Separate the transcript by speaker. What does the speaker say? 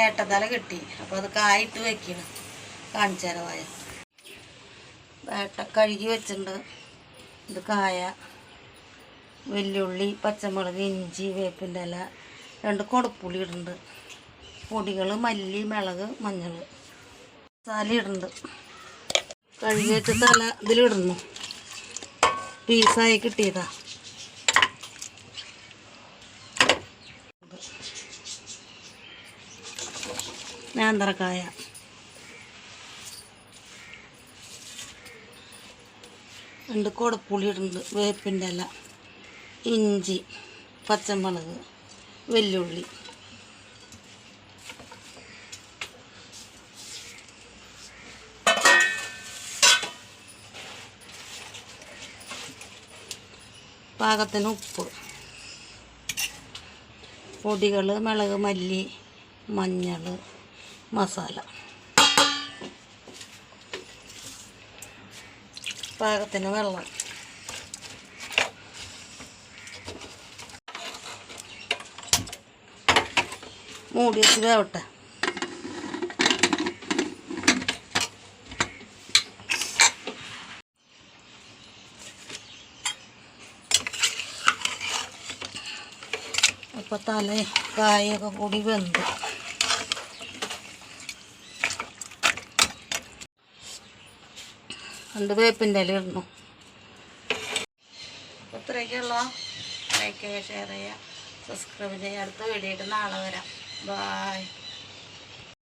Speaker 1: ഏട്ടത്തല കിട്ടി. അപ്പോൾ അത് കായിട്ട് വെക്കണം. കാണിച്ചു തരാം വായ. ഏട്ട കഴുകി വെച്ചിട്ടുണ്ട്. ഇത് കായ വെല്ലുള്ളി പച്ചമുളക് ഇഞ്ചി വേപ്പിന്റെ ഇല രണ്ട് കൊടുപ്പുളി ഇടുന്നുണ്ട്. പൊടികൾ മല്ലി മിളക് മഞ്ഞൾ. മസാല ഇടുന്നുണ്ട്. കഴുകി വെച്ച തല ഇതിലിടുന്നു. പീസായി കിട്ടിയതാ. നേന്ത്രക്കായ. രണ്ട് കൂടെ പുളിയിടുന്നുണ്ട് വേപ്പിന്റെ ഇല ഇഞ്ചി പച്ചമുളക് വെല്ലുള്ളി. പാകത്തിന് ഉപ്പ്. പൊടികൾ മുളക് മല്ലി മഞ്ഞൾ മസാല. പാകത്തിന് വെള്ളം. മൂടി വെച്ച് വേവട്ടെ. അപ്പോൾ തല കായൊക്കെ കൂടി വെന്ത്. രണ്ട് വേപ്പിന്റെ ഇല ഇടണു അപ്പോൾ ലൈക്ക് ചെയ്യുക ഷെയർ ചെയ്യുക സബ്സ്ക്രൈബ് ചെയ്യുക. അടുത്ത വീഡിയോ നാളെ വരാം. ബായ്